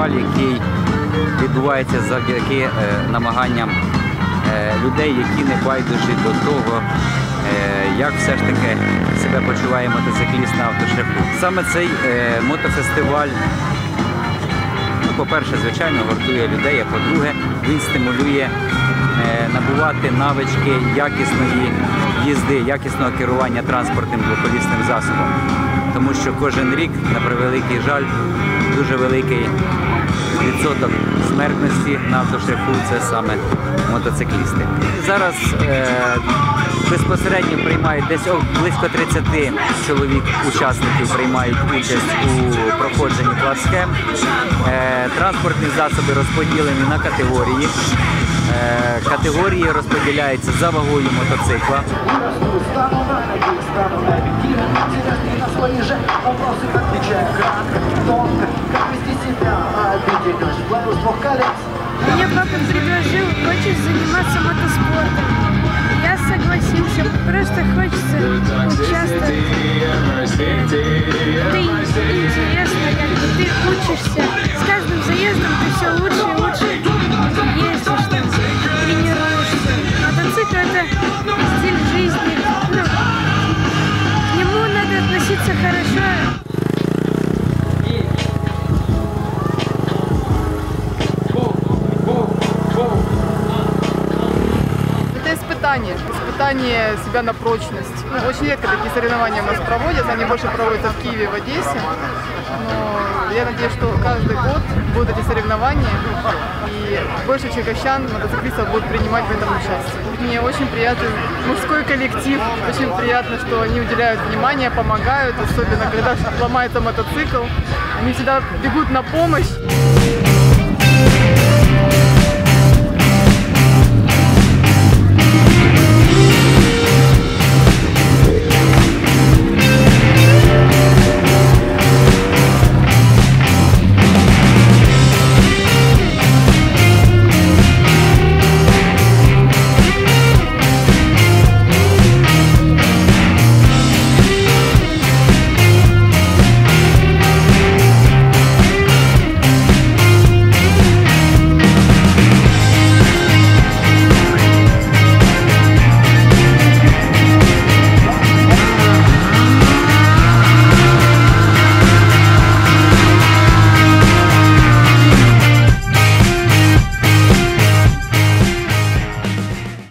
який відбувається завдяки е, намаганням е, людей, які не байдужі до того, е, як все ж таки себе почуває мотоцикліст на автошляху. Саме цей мотофестиваль Ну, по-перше, звичайно, гуртує людей, а по-друге, він стимулює набувати навички якісної їзди, якісного керування транспортним двоколісним засобом. Тому що кожен рік, на превеликий жаль, дуже великий відсоток смертності на автошляху це саме мотоциклісти. Зараз е, безпосередньо приймають десь близько 30 чоловік учасників приймають участь у проходженні плацсхем. Е, транспортні засоби розподілені на категорії. Е, категорії розподіляються за вагою мотоцикла. Вопросы отвечаю кратко Тонко, как вести себя обидели Гладус двух колец Мне папа предложил, хочешь заниматься мотоспортом. Я согласился, просто хочется участвовать. Это интересно, как ты учишься. С каждым заездом ты все лучше и лучше ездишь, тренируешься. Мотоцикл это испытание, испытание себя на прочность. Ну, очень редко такие соревнования у нас проводятся, они больше проводятся в Киеве, в Одессе. Но я надеюсь, что каждый год будут эти соревнования, и больше черкащан, мотоциклистов будут принимать в этом участие. Мне очень приятен мужской коллектив, очень приятно, что они уделяют внимание, помогают, особенно когда ломается мотоцикл. Они всегда бегут на помощь.